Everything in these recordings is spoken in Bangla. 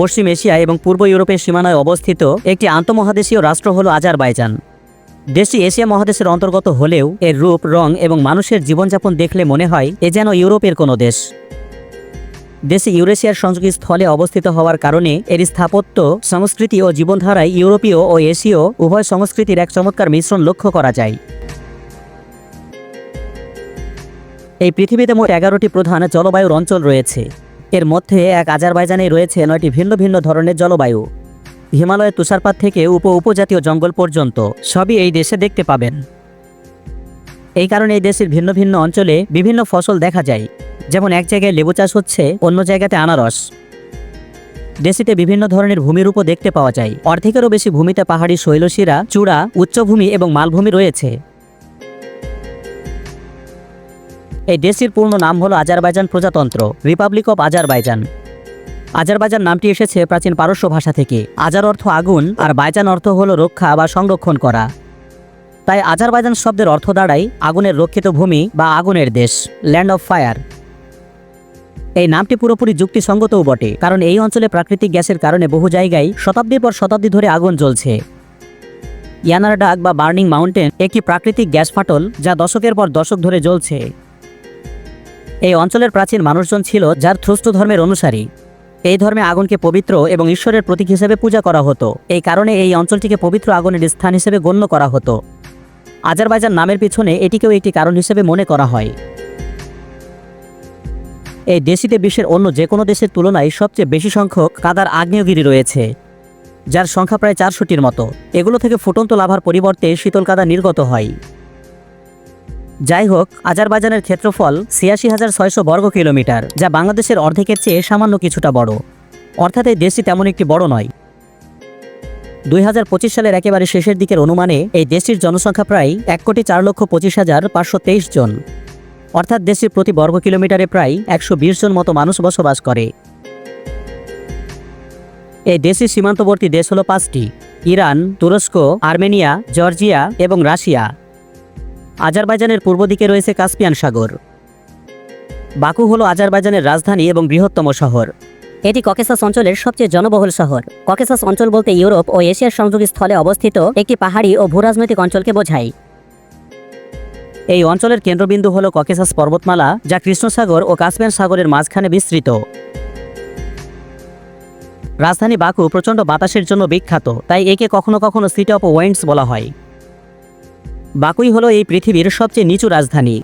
পশ্চিম এশিয়া এবং পূর্ব ইউরোপের সীমানায় অবস্থিত একটি আন্তঃমহাদেশীয় রাষ্ট্র হল আজারবাইজান। দেশটি এশিয়া মহাদেশের অন্তর্গত হলেও এর রূপ, রং এবং মানুষের জীবনযাপন দেখলে মনে হয় এ যেন ইউরোপের কোনো দেশ। দেশে ইউরেশিয়ার সংযোগী স্থলে অবস্থিত হওয়ার কারণে এর স্থাপত্য, সংস্কৃতি ও জীবনধারায় ইউরোপীয় ও এশীয় উভয় সংস্কৃতির এক চমৎকার মিশ্রণ লক্ষ্য করা যায়। এই পৃথিবীতে মোট এগারোটি প্রধান জলবায়ুর অঞ্চল রয়েছে। এর মধ্যে এক আজারবাইজানে রয়েছে নয়টি ভিন্ন ভিন্ন ধরনের জলবায়ু। হিমালয়ের তুষারপাত থেকে উপ উপজাতীয় জঙ্গল পর্যন্ত সবই এই দেশে দেখতে পাবেন। এই কারণে এই দেশের ভিন্ন ভিন্ন অঞ্চলে বিভিন্ন ফসল দেখা যায়, যেমন এক জায়গায় লেবু চাষ হচ্ছে, অন্য জায়গাতে আনারস। দেশিতে বিভিন্ন ধরনের ভূমির উপর দেখতে পাওয়া যায়। অর্ধেকেরও বেশি ভূমিতে পাহাড়ি শৈলশিরা, চূড়া, উচ্চভূমি এবং মালভূমি রয়েছে। এই দেশটির পূর্ণ নাম হলো আজারবাইজান প্রজাতন্ত্র রিপাবলিক অফ আজারবাইজান আজারবাইজান নামটি এসেছে প্রাচীন পারস্য ভাষা থেকে। আজার অর্থ আগুন, আর বাইজান অর্থ হলো রক্ষা বা সংরক্ষণ করা। তাই আজারবাইজান শব্দের অর্থ দাঁড়ায় আগুনের রক্ষিত ভূমি বা আগুনের দেশ ল্যান্ড অফ ফায়ার এই নামটি পুরোপুরি যুক্তিসঙ্গতও বটে, কারণ এই অঞ্চলে প্রাকৃতিক গ্যাসের কারণে বহু জায়গায় শতাব্দীর পর শতাব্দী ধরে আগুন জ্বলছে। ইয়ানার ডাক বা বার্নিং মাউন্টেন একটি প্রাকৃতিক গ্যাস ফাটল যা দশকের পর দশক ধরে জ্বলছে। এই অঞ্চলের প্রাচীন মানুষজন ছিল যার থ্রুষ্ট ধর্মের অনুসারী। এই ধর্মে আগুনকে পবিত্র এবং ঈশ্বরের প্রতীক হিসেবে পূজা করা হতো। এই কারণে এই অঞ্চলটিকে পবিত্র আগুনের স্থান হিসেবে গণ্য করা হতো। আজারবাইজান নামের পিছনে এটিকেও একটি কারণ হিসেবে মনে করা হয়। এই দেশটিতে বিশ্বের অন্য যে কোনো দেশের তুলনায় সবচেয়ে বেশি সংখ্যক কাদার আগ্নেয়গিরি রয়েছে, যার সংখ্যা প্রায় চারশোটির মতো। এগুলো থেকে ফুটন্ত লাভার পরিবর্তে শীতল কাদা নির্গত হয়। যাই হোক, আজারবাইজানের ক্ষেত্রফল ছিয়াশি হাজার ছয়শো বর্গ কিলোমিটার, যা বাংলাদেশের অর্ধেকের চেয়ে সামান্য কিছুটা বড়। অর্থাৎ এই দেশটি তেমন একটি বড় নয়। দুই সালের একেবারে শেষের দিকের অনুমানে এই দেশটির জনসংখ্যা প্রায় এক কোটি চার লক্ষ পঁচিশ হাজার পাঁচশো তেইশ জন। অর্থাৎ দেশটির প্রতি বর্গ কিলোমিটারে প্রায় একশো বিশ জন মতো মানুষ বসবাস করে। এই দেশটির সীমান্তবর্তী দেশ হল পাঁচটি, ইরান, তুরস্ক, আর্মেনিয়া, জর্জিয়া এবং রাশিয়া। আজারবাইজানের পূর্ব দিকে রয়েছে কাস্পিয়ান সাগর। বাকু হল আজারবাইজানের রাজধানী এবং বৃহত্তম শহর। এটি ককেসাস অঞ্চলের সবচেয়ে জনবহুল শহর। ককেসাস অঞ্চল বলতে ইউরোপ ও এশিয়ার সংযোগী স্থলে অবস্থিত একটি পাহাড়ি ও ভূরাজনৈতিক অঞ্চলকে বোঝায়। এই অঞ্চলের কেন্দ্রবিন্দু হল ককেসাস পর্বতমালা, যা কৃষ্ণসাগর ও কাস্পিয়ান সাগরের মাঝখানে বিস্তৃত। রাজধানী বাকু প্রচণ্ড বাতাসের জন্য বিখ্যাত, তাই একে কখনো কখনো সিটি অফ ওয়েন্ডস বলা হয়। বাকুই হলো এই পৃথিবীর সবচেয়ে নিচু রাজধানী।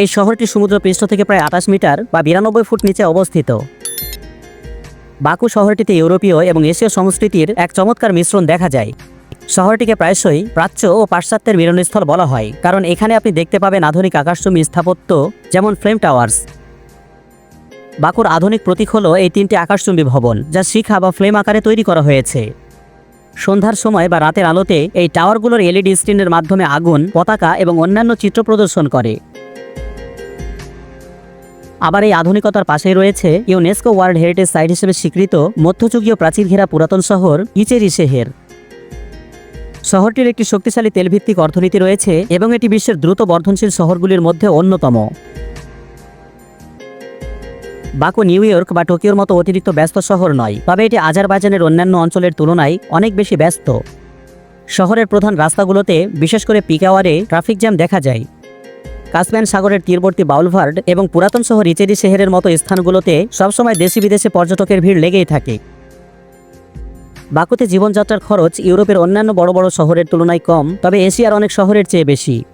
এই শহরটি সমুদ্রপৃষ্ঠ থেকে প্রায় আঠাশ মিটার বা বিরানব্বই ফুট নিচে অবস্থিত। বাকু শহরটিতে ইউরোপীয় এবং এশীয় সংস্কৃতির এক চমৎকার মিশ্রণ দেখা যায়। শহরটিকে প্রায়শই প্রাচ্য ও পাশ্চাত্যের মিলনস্থল বলা হয়, কারণ এখানে আপনি দেখতে পাবেন আধুনিক আকাশচুম্বী স্থাপত্য, যেমন ফ্লেম টাওয়ার্স। বাকুর আধুনিক প্রতীক হলো এই তিনটি আকাশচুম্বী ভবন, যা শিখা বা ফ্লেম আকারে তৈরি করা হয়েছে। সন্ধ্যার সময় বা রাতের আলোতে এই টাওয়ারগুলোর এলইডি স্ক্রিনের মাধ্যমে আগুন, পতাকা এবং অন্যান্য চিত্র প্রদর্শন করে। আবার এই আধুনিকতার পাশেই রয়েছে ইউনেস্কো ওয়ার্ল্ড হেরিটেজ সাইট হিসেবে স্বীকৃত মধ্যযুগীয় প্রাচীর ঘেরা পুরাতন শহর ইচেরি শেহের। শহরটির একটি শক্তিশালী তেলভিত্তিক অর্থনীতি রয়েছে এবং এটি বিশ্বের দ্রুত বর্ধনশীল শহরগুলির মধ্যে অন্যতম। বাকু নিউ ইয়র্ক বা টোকিওর মতো অতিরিক্ত ব্যস্ত শহর নয়, তবে এটি আজারবাইজানের অন্যান্য অঞ্চলের তুলনায় অনেক বেশি ব্যস্ত। শহরের প্রধান রাস্তাগুলোতে, বিশেষ করে পিক আওয়ারে, ট্রাফিক জ্যাম দেখা যায়। কাসপিয়ান সাগরের তীরবর্তী বাউলভার্ড এবং পুরাতন শহর ইচেরি শহরের মতো স্থানগুলোতে সবসময় দেশি বিদেশে পর্যটকের ভিড় লেগেই থাকে। বাকুতে জীবনযাত্রার খরচ ইউরোপের অন্যান্য বড় বড় শহরের তুলনায় কম, তবে এশিয়ার অনেক শহরের চেয়ে বেশি।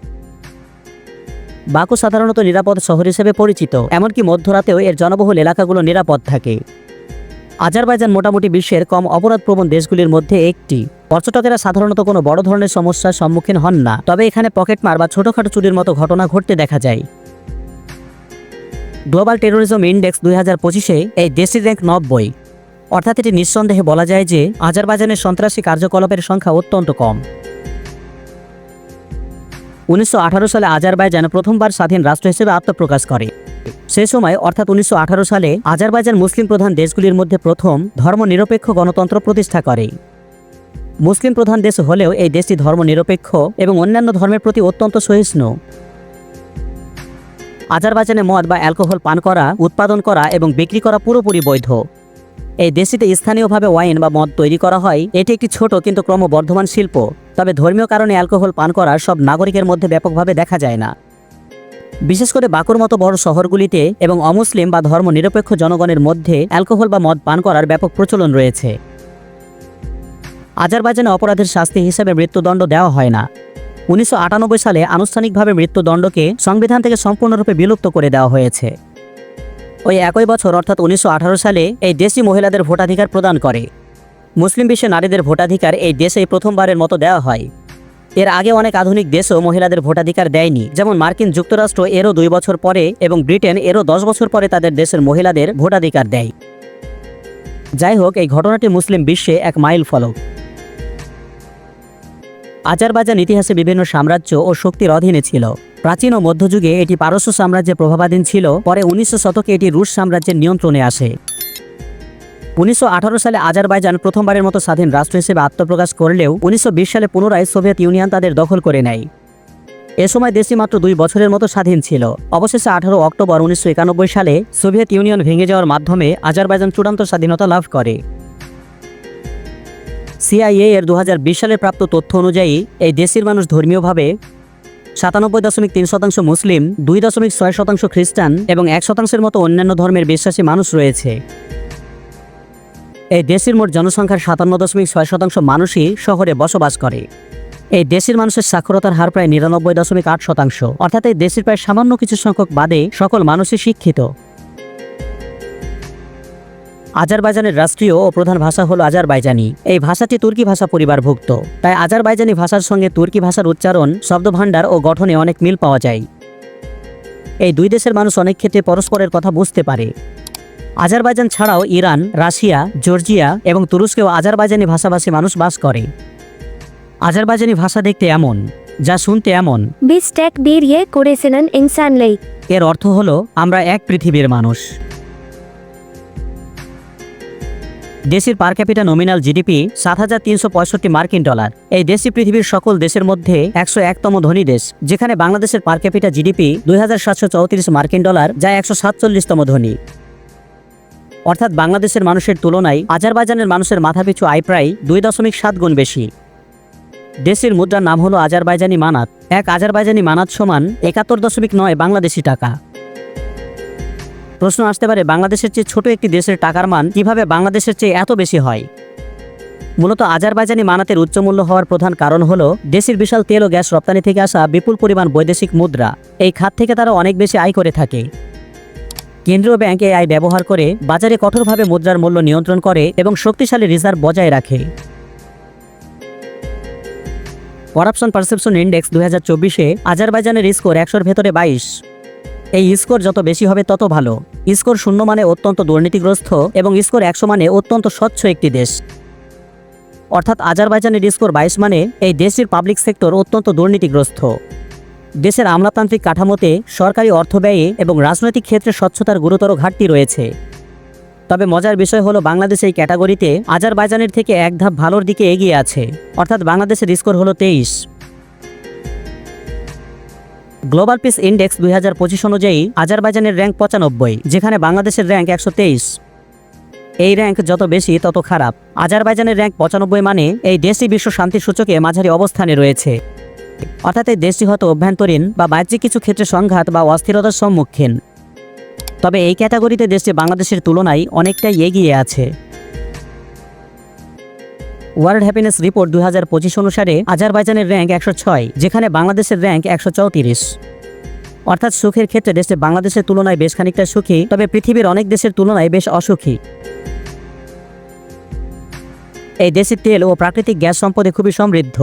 বাকু সাধারণত নিরাপদ শহর হিসেবে পরিচিত, এমনকি মধ্যরাতেও এর জনবহুল এলাকাগুলো নিরাপদ থাকে। আজারবাইজান মোটামুটি বিশ্বের কম অপরাধপ্রবণ দেশগুলির মধ্যে একটি। পর্যটকেরা সাধারণত কোনো বড় ধরনের সমস্যার সম্মুখীন হন না, তবে এখানে পকেটমার বা ছোটখাটো চুরির মতো ঘটনা ঘটতে দেখা যায়। গ্লোবাল টেরোরিজম ইন্ডেক্স দুই হাজার পঁচিশে এই দেশটির র্যাঙ্ক নব্বই অর্থাৎ এটি নিঃসন্দেহে বলা যায় যে, আজারবাইজানের সন্ত্রাসী কার্যকলাপের সংখ্যা অত্যন্ত কম। উনিশশো আঠারো সালে আজারবাইজান প্রথমবার স্বাধীন রাষ্ট্র হিসেবে আত্মপ্রকাশ করে। সে সময় অর্থাৎ উনিশশো আঠারো সালে আজারবাইজান মুসলিম প্রধান দেশগুলির মধ্যে প্রথম ধর্মনিরপেক্ষ গণতন্ত্র প্রতিষ্ঠা করে। মুসলিম প্রধান দেশ হলেও এই দেশটি ধর্মনিরপেক্ষ এবং অন্যান্য ধর্মের প্রতি অত্যন্ত সহিষ্ণু। আজারবাইজানে মদ বা অ্যালকোহল পান করা, উৎপাদন করা এবং বিক্রি করা পুরোপুরি বৈধ। এই দেশটিতে স্থানীয়ভাবে ওয়াইন বা মদ তৈরি করা হয়। এটি একটি ছোট কিন্তু ক্রমবর্ধমান শিল্প। তবে ধর্মীয় কারণে অ্যালকোহল পান করা সব নাগরিকের মধ্যে ব্যাপকভাবে দেখা যায় না। বিশেষ করে বাকুর মতো বড় শহরগুলিতে এবং অমুসলিম বা ধর্ম নিরপেক্ষ জনগণের মধ্যে অ্যালকোহল বা মদ পান করার ব্যাপক প্রচলন রয়েছে। আজারবাইজানে অপরাধের শাস্তি হিসেবে মৃত্যুদণ্ড দেওয়া হয় না। উনিশশো আটানব্বই সালে আনুষ্ঠানিকভাবে মৃত্যুদণ্ডকে সংবিধান থেকে সম্পূর্ণরূপে বিলুপ্ত করে দেওয়া হয়েছে। ওই একই বছর, অর্থাৎ উনিশশো আঠারো সালে, এই দেশি মহিলাদের ভোটাধিকার প্রদান করে। মুসলিম বিশ্বে নারীদের ভোটাধিকার এই দেশেই প্রথমবারের মতো দেওয়া হয়। এর আগে অনেক আধুনিক দেশও মহিলাদের ভোটাধিকার দেয়নি। যেমন মার্কিন যুক্তরাষ্ট্র এরও দুই বছর পরে এবং ব্রিটেন এরও দশ বছর পরে তাদের দেশের মহিলাদের ভোটাধিকার দেয়। যাই হোক, এই ঘটনাটি মুসলিম বিশ্বে এক মাইল ফলক। আজারবাইজান ইতিহাসে বিভিন্ন সাম্রাজ্য ও শক্তির অধীনে ছিল। প্রাচীন ও মধ্যযুগে এটি পারস্য সাম্রাজ্যের প্রভাবাধীন ছিল, পরে উনিশশো শতকে এটি রুশ সাম্রাজ্যের নিয়ন্ত্রণে আসে। উনিশশো আঠারো সালে আজারবাইজান প্রথমবারের মতো স্বাধীন রাষ্ট্র হিসেবে আত্মপ্রকাশ করলেও উনিশশো বিশ সালে পুনরায় সোভিয়েত ইউনিয়ন তাদের দখল করে নেয়। এ সময় দেশটি মাত্র দুই বছরের মতো স্বাধীন ছিল। অবশেষে আঠারো অক্টোবর উনিশশো একানব্বই সালে সোভিয়েত ইউনিয়ন ভেঙে যাওয়ার মাধ্যমে আজারবাইজান চূড়ান্ত স্বাধীনতা লাভ করে। সিআইএ এর দু সালে প্রাপ্ত তথ্য অনুযায়ী, এই দেশের মানুষ ধর্মীয়ভাবে সাতানব্বই দশমিক তিন শতাংশ মুসলিম, দুই দশমিক ছয় শতাংশ খ্রিস্টান এবং এক শতাংশের মতো অন্যান্য ধর্মের বিশ্বাসী মানুষ রয়েছে। এই দেশের মোট জনসংখ্যার সাতান্ন দশমিক ছয় শতাংশ মানুষই শহরে বসবাস করে। এই দেশের মানুষের সাক্ষরতার হার প্রায় নিরানব্বই দশমিক আট শতাংশ। অর্থাৎ এই দেশের প্রায় সামান্য কিছু সংখ্যক বাদে সকল মানুষই শিক্ষিত। আজারবাইজানের রাষ্ট্রীয় ও প্রধান ভাষা হল আজারবাইজানি। এই ভাষাটি তুর্কি ভাষা পরিবারভুক্ত। তাই আজারবাইজানি ভাষার সঙ্গে তুর্কি ভাষার উচ্চারণ শব্দভাণ্ডার ও গঠনে অনেক মিল পাওয়া যায়। এই দুই দেশের মানুষ অনেক ক্ষেত্রে পরস্পরের কথা বুঝতে পারে। আজারবাইজান ছাড়াও ইরান রাশিয়া জর্জিয়া এবং তুরস্কেও আজারবাইজানি ভাষাভাষী মানুষ বাস করে। আজারবাইজানি ভাষা দেখতে এমন যা শুনতে এমন। bir ye Kore'sinin insanlığı. এর অর্থ হলো আমরা এক পৃথিবীর মানুষ। দেশের পার ক্যাপিটা নমিনাল জিডিপি সাত হাজার তিনশো পঁয়ষট্টি মার্কিন ডলার। এই দেশটি পৃথিবীর সকল দেশের মধ্যে একশো একতম ধনী দেশ, যেখানে বাংলাদেশের পার ক্যাপিটা জিডিপি দুই হাজার সাতশো চৌত্রিশ মার্কিন ডলার, যা একশো সাতচল্লিশতম ধনী। অর্থাৎ বাংলাদেশের মানুষের তুলনায় আজারবাইজানের মানুষের মাথাপিছু আয় প্রায় দুই দশমিক সাত গুণ বেশি। দেশের মুদ্রার নাম হলো আজারবাইজানি মানাত। এক আজারবাইজানি মানাত সমান একাত্তর দশমিক নয় বাংলাদেশি টাকা। প্রশ্ন আসতে পারে, বাংলাদেশের চেয়ে ছোট একটি দেশের টাকার মান কীভাবে বাংলাদেশের চেয়ে এত বেশি হয়? মূলত আজারবাইজানি মানাতের উচ্চমূল্য হওয়ার প্রধান কারণ হলো, দেশের বিশাল তেল ও গ্যাস রপ্তানি থেকে আসা বিপুল পরিমাণ বৈদেশিক মুদ্রা। এই খাত থেকে তারা অনেক বেশি আয় করে থাকে। কেন্দ্রীয় ব্যাংক এই আয় ব্যবহার করে বাজারে কঠোরভাবে মুদ্রার মূল্য নিয়ন্ত্রণ করে এবং শক্তিশালী রিজার্ভ বজায় রাখে। করাপশন পারসেপশন ইন্ডেক্স দু হাজার চব্বিশে আজারবাইজানের স্কোর একশোর ভেতরে বাইশ। এই স্কোর যত বেশি হবে তত ভালো। স্কোর শূন্য মানে অত্যন্ত দুর্নীতিগ্রস্ত এবং স্কোর একশো মানে অত্যন্ত স্বচ্ছ একটি দেশ। অর্থাৎ আজারবাইজানের স্কোর বাইশ মানে এই দেশটির পাবলিক সেক্টর অত্যন্ত দুর্নীতিগ্রস্ত। দেশের আমলাতান্ত্রিক কাঠামোতে সরকারি অর্থ ব্যয়ে এবং রাজনৈতিক ক্ষেত্রে স্বচ্ছতার গুরুতর ঘাটতি রয়েছে। তবে মজার বিষয় হলো বাংলাদেশ এই ক্যাটাগরিতে আজারবাইজানের থেকে এক ধাপ ভালোর দিকে এগিয়ে আছে। অর্থাৎ বাংলাদেশের স্কোর হলো তেইশ। গ্লোবাল পিস ইন্ডেক্স দুই হাজার পঁচিশ অনুযায়ী আজারবাইজানের র্যাঙ্ক পঁচানব্বই, যেখানে বাংলাদেশের র্যাঙ্ক একশো তেইশ। এই র্যাঙ্ক যত বেশি, তত খারাপ। আজারবাইজানের র্যাঙ্ক পঁচানব্বই মানে এই দেশটি বিশ্ব শান্তি সূচকে মাঝারি অবস্থানে রয়েছে। অর্থাৎ এই দেশটি হয়তো অভ্যন্তরীণ বা বাহ্যিক কিছু ক্ষেত্রে সংঘাত বা অস্থিরতার সম্মুখীন। তবে এই ক্যাটাগরিতে দেশটি বাংলাদেশের তুলনায় অনেকটাই এগিয়ে আছে। ওয়ার্ল্ড হ্যাপিনেস রিপোর্ট দুই হাজার পঁচিশ অনুসারে আজারবাইজানের র্যাঙ্ক একশো ছয়, যেখানে বাংলাদেশের র্যাঙ্ক একশো চৌত্রিশ। অর্থাৎ সুখের ক্ষেত্রে দেশটি বাংলাদেশের তুলনায় বেশ খানিকটা সুখী, তবে পৃথিবীর অনেক দেশের তুলনায় বেশ অসুখী। এই দেশের তেল ও প্রাকৃতিক গ্যাস সম্পদে খুবই সমৃদ্ধ।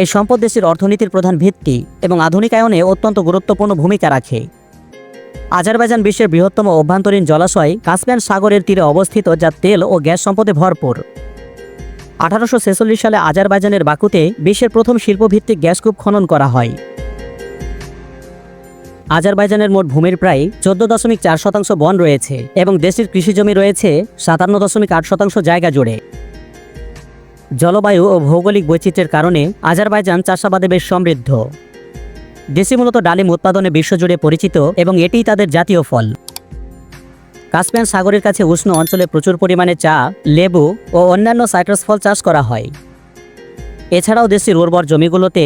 এই সম্পদ দেশের অর্থনীতির প্রধান ভিত্তি এবং আধুনিকায়নে অত্যন্ত গুরুত্বপূর্ণ ভূমিকা রাখে। আজারবাইজান বিশ্বের বৃহত্তম অভ্যন্তরীণ জলাশয় কাস্পিয়ান সাগরের তীরে অবস্থিত, যা তেল ও গ্যাস সম্পদে ভরপুর। আঠারোশো ছেচল্লিশ সালে আজারবাইজানের বাকুতে বিশ্বের প্রথম শিল্পভিত্তিক গ্যাসকূপ খনন করা হয়। আজারবাইজানের মোট ভূমির প্রায় চোদ্দ দশমিক চার শতাংশ বন রয়েছে এবং দেশটির কৃষিজমি রয়েছে সাতান্ন দশমিক আট শতাংশ জায়গা জুড়ে। জলবায়ু ও ভৌগোলিক বৈচিত্র্যের কারণে আজারবাইজান চাষাবাদে বেশ সমৃদ্ধ। দেশি মূলত ডালিম উৎপাদনে বিশ্বজুড়ে পরিচিত এবং এটিই তাদের জাতীয় ফল। কাস্পিয়ান সাগরের কাছে উষ্ণ অঞ্চলে প্রচুর পরিমাণে চা, লেবু ও অন্যান্য সাইট্রাস ফল চাষ করা হয়। এছাড়াও দেশের উর্বর জমিগুলোতে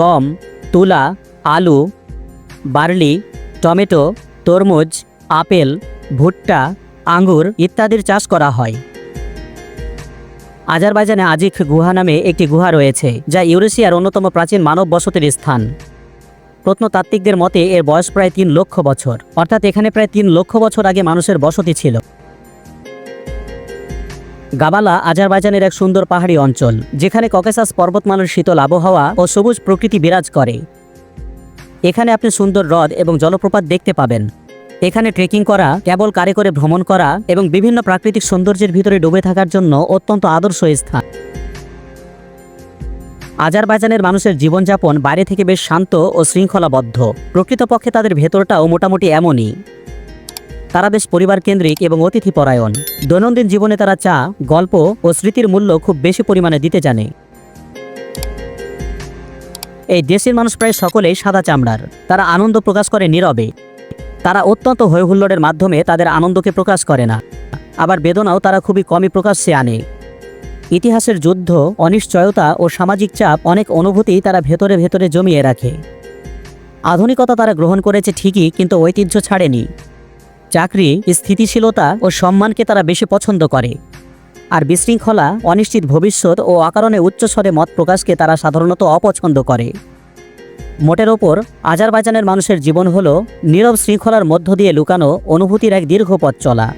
গম, তুলা, আলু, বার্লি, টমেটো, তরমুজ, আপেল, ভুট্টা, আঙ্গুর ইত্যাদির চাষ করা হয়। আজারবাইজানে আজিক গুহা নামে একটি গুহা রয়েছে, যা ইউরেশিয়ার অন্যতম প্রাচীন মানব বসতির স্থান। প্রত্নতাত্ত্বিকদের মতে, এর বয়স প্রায় তিন লক্ষ বছর। অর্থাৎ এখানে প্রায় তিন লক্ষ বছর আগে মানুষের বসতি ছিল। গাবালা আজারবাইজানের এক সুন্দর পাহাড়ি অঞ্চল, যেখানে ককেসাস পর্বতমালার শীতল আবহাওয়া ও সবুজ প্রকৃতি বিরাজ করে। এখানে আপনি সুন্দর হ্রদ এবং জলপ্রপাত দেখতে পাবেন। এখানে ট্রেকিং করা কেবল কারে করে ভ্রমণ করা এবং বিভিন্ন প্রাকৃতিক সৌন্দর্যের ভিতরে ডুবে থাকার জন্য অত্যন্ত আদর্শ স্থান। আজারবাইজানের মানুষের জীবনযাপন বাইরে থেকে বেশ শান্ত ও শৃঙ্খলাবদ্ধ। প্রকৃতপক্ষে তাদের ভেতরটাও মোটামুটি এমনই। তারা বেশ পরিবার কেন্দ্রিক এবং অতিথিপরায়ণ। দৈনন্দিন জীবনে তারা চা, গল্প ও স্মৃতির মূল্য খুব বেশি পরিমাণে দিতে জানে। এই দেশের মানুষ প্রায় সকলেই সাদা চামড়ার। তারা আনন্দ প্রকাশ করে নীরবে। তারা অত্যন্ত হৈহুল্লোড়ের মাধ্যমে তাদের আনন্দকে প্রকাশ করে না। আবার বেদনাও তারা খুবই কমই প্রকাশ্যে আনে। ইতিহাসের যুদ্ধ, অনিশ্চয়তা ও সামাজিক চাপ অনেক অনুভূতি তারা ভেতরে ভেতরে জমিয়ে রাখে। আধুনিকতা তারা গ্রহণ করেছে ঠিকই, কিন্তু ঐতিহ্য ছাড়েনি। চাকরি, স্থিতিশীলতা ও সম্মানকে তারা বেশি পছন্দ করে। আর বিশৃঙ্খলা, অনিশ্চিত ভবিষ্যৎ ও অকারণে উচ্চস্বরে মত প্রকাশকে তারা সাধারণত অপছন্দ করে। মোটের ওপর, আজারবাইজানের মানুষের জীবন হল নীরব শৃঙ্খলার মধ্য দিয়ে লুকানো, অনুভূতির এক দীর্ঘ পথ চলা।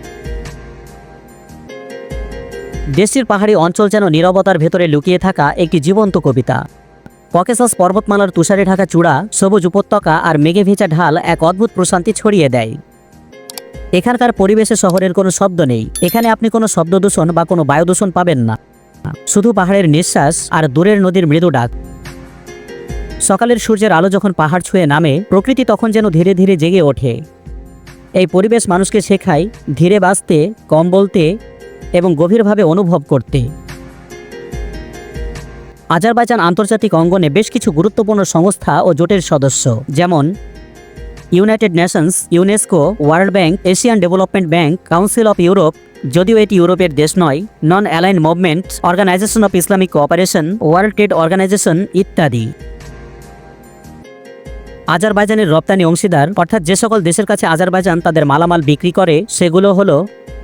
দেশটির পাহাড়ি অঞ্চল যেন নীরবতার ভেতরে লুকিয়ে থাকা একটি জীবন্ত কবিতা। ককেসাস পর্বতমালার তুষারে ঢাকা চূড়া, সবুজ উপত্যকা আর মেঘে ভেজা ঢাল এক অদ্ভুত প্রশান্তি ছড়িয়ে দেয়। এখানকার পরিবেশে শহরের কোনো শব্দ নেই। এখানে আপনি কোনো শব্দ দূষণ বা কোনো বায়ু দূষণ পাবেন না। শুধু পাহাড়ের নিঃশ্বাস আর দূরের নদীর মৃদু ডাক। সকালের সূর্যের আলো যখন পাহাড় ছুঁয়ে নামে, প্রকৃতি তখন যেন ধীরে ধীরে জেগে ওঠে। এই পরিবেশ মানুষকে শেখায়, ধীরে বাঁচতে, কম বলতে এবং গভীরভাবে অনুভব করতে। আজারবাইজান আন্তর্জাতিক অঙ্গনে বেশ কিছু গুরুত্বপূর্ণ সংস্থা ও জোটের সদস্য, যেমন United Nations, UNESCO, World Bank, Asian Development Bank, council of Europe, যদিও এটি ইউরোপের দেশ নয় non aligned movement organisation of Islamic cooperation world trade organisation ইত্যাদি। আজারবাইজানের রপ্তানি অংশীদার, অর্থাৎ যে সকল দেশের কাছে আজারবাইজান তাদের মালামাল বিক্রি করে, সেগুলো হলো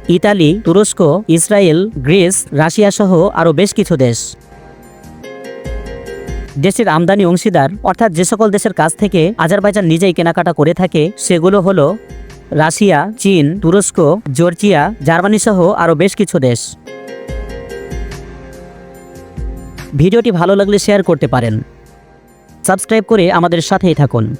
ইতালি, তুরস্ক, ইসরায়েল, গ্রিস, রাশিয়া সহ আরও বেশ কিছু দেশ। দেশের আমদানি অংশীদার, অর্থাৎ যে সকল দেশের কাছ থেকে আজারবাইজান নিজেই কেনাকাটা করে থাকে, সেগুলো হলো রাশিয়া, চীন, তুরস্ক, জর্জিয়া, জার্মানি সহ আরও বেশ কিছু দেশ। ভিডিওটি ভালো লাগলে শেয়ার করতে পারেন। সাবস্ক্রাইব করে আমাদের সাথেই থাকুন।